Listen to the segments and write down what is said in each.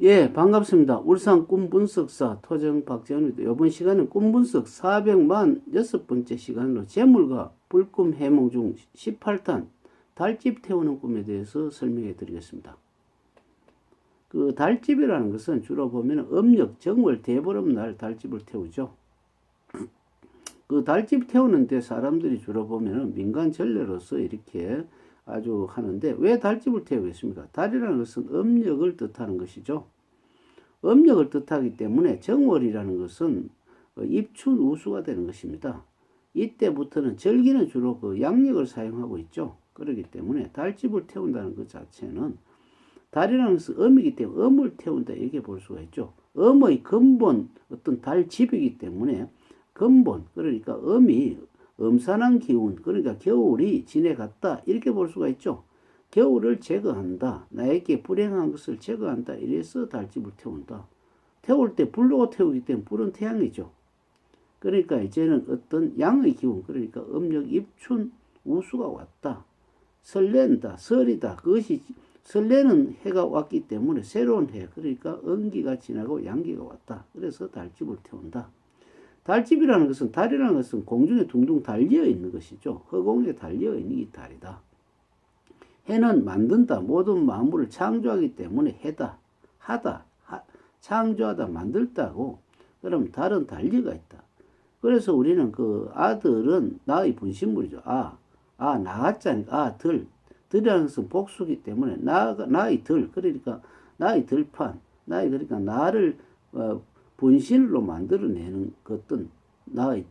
예, 반갑습니다. 울산 꿈분석사 토정 박재원입니다. 이번 시간은 꿈분석 400만 여섯 번째 시간으로 재물과 불꿈 해몽 중 18탄 달집 태우는 꿈에 대해서 설명해 드리겠습니다. 그 달집이라는 것은 주로 보면 음력 정월 대보름 날 달집을 태우죠. 그 달집 태우는데 사람들이 주로 보면 민간 전례로서 이렇게 아주 하는데 왜 달집을 태우겠습니까? 달이라는 것은 음력을 뜻하는 것이죠. 음력을 뜻하기 때문에 정월이라는 것은 입춘 우수가 되는 것입니다. 이때부터는 절기는 주로 그 양력을 사용하고 있죠. 그렇기 때문에 달집을 태운다는 것 자체는 달이라는 것은 음이기 때문에 음을 태운다 이렇게 볼 수가 있죠. 음의 근본 어떤 달집이기 때문에 근본 그러니까 음이 음산한 기운 그러니까 겨울이 지내갔다 이렇게 볼 수가 있죠. 겨울을 제거한다. 나에게 불행한 것을 제거한다. 이래서 달집을 태운다. 태울 때 불로 태우기 때문에 불은 태양이죠. 그러니까 이제는 어떤 양의 기운 그러니까 음력 입춘 우수가 왔다. 설렌다. 설이다. 그것이 설레는 해가 왔기 때문에 새로운 해 그러니까 음기가 지나고 양기가 왔다. 그래서 달집을 태운다. 달집이라는 것은 달이라는 것은 공중에 둥둥 달려 있는 것이죠. 허공에 달려 있는 이 달이다. 해는 만든다. 모든 만물을 창조하기 때문에 해다. 하다. 하, 창조하다. 만들다고. 그럼 달은 달리가 있다. 그래서 우리는 그 아들은 나의 분신물이죠. 아, 아, 나갔자니까. 아, 들. 들이라는 것은 복수기 때문에 나, 나의 들. 그러니까 나의 들판. 나의 그러니까 나를 어, 분신으로 만들어내는 것은 나의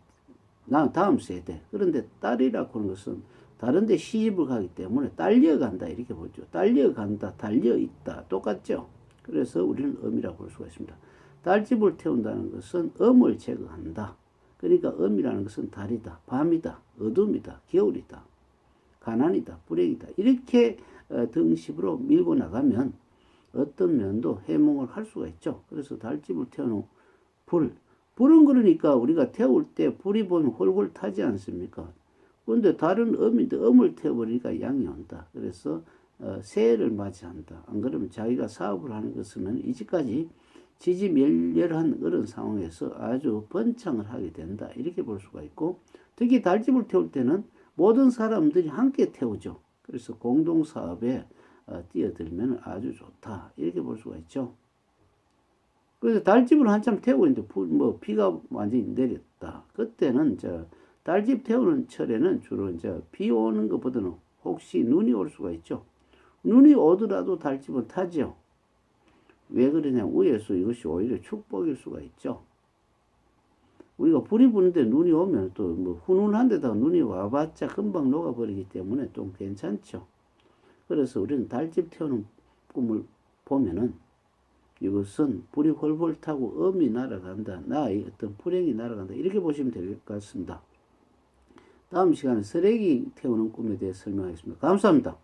나 다음 세대. 그런데 딸이라고 하는 것은 다른데 시집을 가기 때문에 딸려간다 이렇게 보죠. 딸려간다, 달려있다 똑같죠. 그래서 우리는 음이라고 볼 수가 있습니다. 달집을 태운다는 것은 음을 제거한다. 그러니까 음이라는 것은 달이다, 밤이다, 어둠이다, 겨울이다, 가난이다, 불행이다. 이렇게 어, 등식으로 밀고 나가면 어떤 면도 해몽을 할 수가 있죠. 그래서 달집을 태우는 불. 불은 그러니까 우리가 태울 때 불이 보면 홀골 타지 않습니까? 그런데 다른 음인데 음을 태워버리니까 양이 온다. 그래서 어, 새해를 맞이한다. 안 그러면 자기가 사업을 하는 것은 이제까지 지지멸렬한 그런 상황에서 아주 번창을 하게 된다. 이렇게 볼 수가 있고 특히 달집을 태울 때는 모든 사람들이 함께 태우죠. 그래서 공동사업에 어, 뛰어들면 아주 좋다. 이렇게 볼 수가 있죠. 그래서 달집을 한참 태우고 있는데 뭐 비가 완전히 내렸다. 그때는 저 달집 태우는 철에는 주로 이제 비 오는 것보다는 혹시 눈이 올 수가 있죠. 눈이 오더라도 달집은 타죠. 왜 그러냐 위에서 이것이 오히려 축복일 수가 있죠. 우리가 불이 부는데 눈이 오면 또 뭐 훈훈한 데다가 눈이 와봤자 금방 녹아버리기 때문에 좀 괜찮죠. 그래서 우리는 달집 태우는 꿈을 보면은 이것은 불이 홀홀 타고 음이 날아간다. 나의 어떤 불행이 날아간다. 이렇게 보시면 될 것 같습니다. 다음 시간에 쓰레기 태우는 꿈에 대해 설명하겠습니다. 감사합니다.